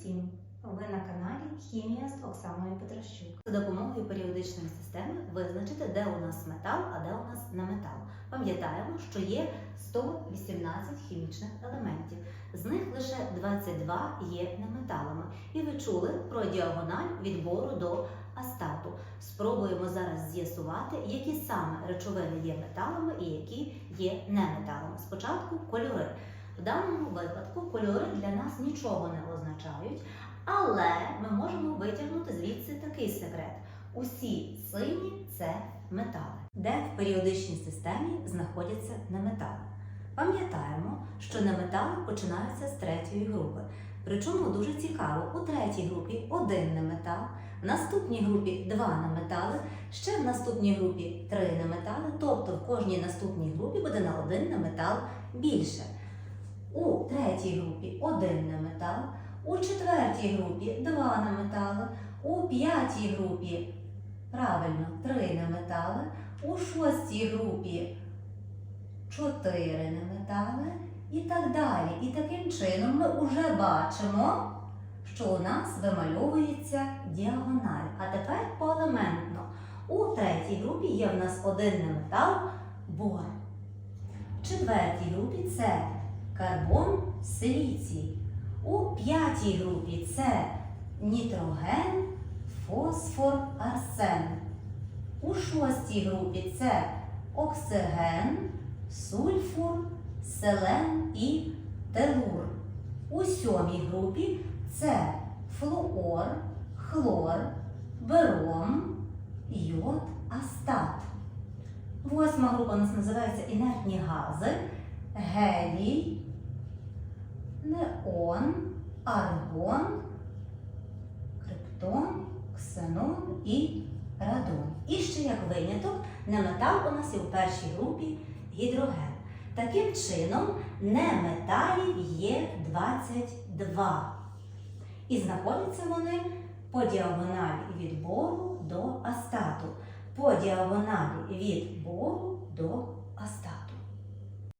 всім! Ви на каналі Хімія з Оксаною Петрощук. За допомогою періодичної системи визначити, де у нас метал, а де у нас не метал. Пам'ятаємо, що є 118 хімічних елементів. З них лише 22 є неметалами. І ви чули про діагональ відбору до астату. Спробуємо зараз з'ясувати, які саме речовини є металами і які є неметалами. Спочатку кольори. В даному випадку кольори для нас нічого не означають, але ми можемо витягнути звідси такий секрет: усі сині це метали, де в періодичній системі знаходяться неметали. Пам'ятаємо, що неметали починаються з третьої групи. Причому дуже цікаво, у третій групі один неметал, в наступній групі два неметали, ще в наступній групі три неметали, тобто в кожній наступній групі буде на один неметал більше. У третій групі один неметал, у четвертій групі два неметали, у п'ятій групі правильно три неметали, у шостій групі чотири неметали і так далі. І таким чином ми вже бачимо, що у нас вимальовується діагональ. А тепер поелементно. У третій групі є в нас один неметал бор. В четвертій групі це карбон силіцій. У п'ятій групі це нітроген, фосфор, арсен. У шостій групі це оксиген, сульфур, селен і телур. У сьомій групі це флуор, хлор, бером, йод, астат. Восьма група у нас називається інертні гази, гелій, неон, аргон, криптон, ксенон і радон. І ще як виняток, неметал у нас є в першій групі гідроген. Таким чином, неметалів є 22. І знаходяться вони по діагоналі від бору до астату, по діагоналі від бору до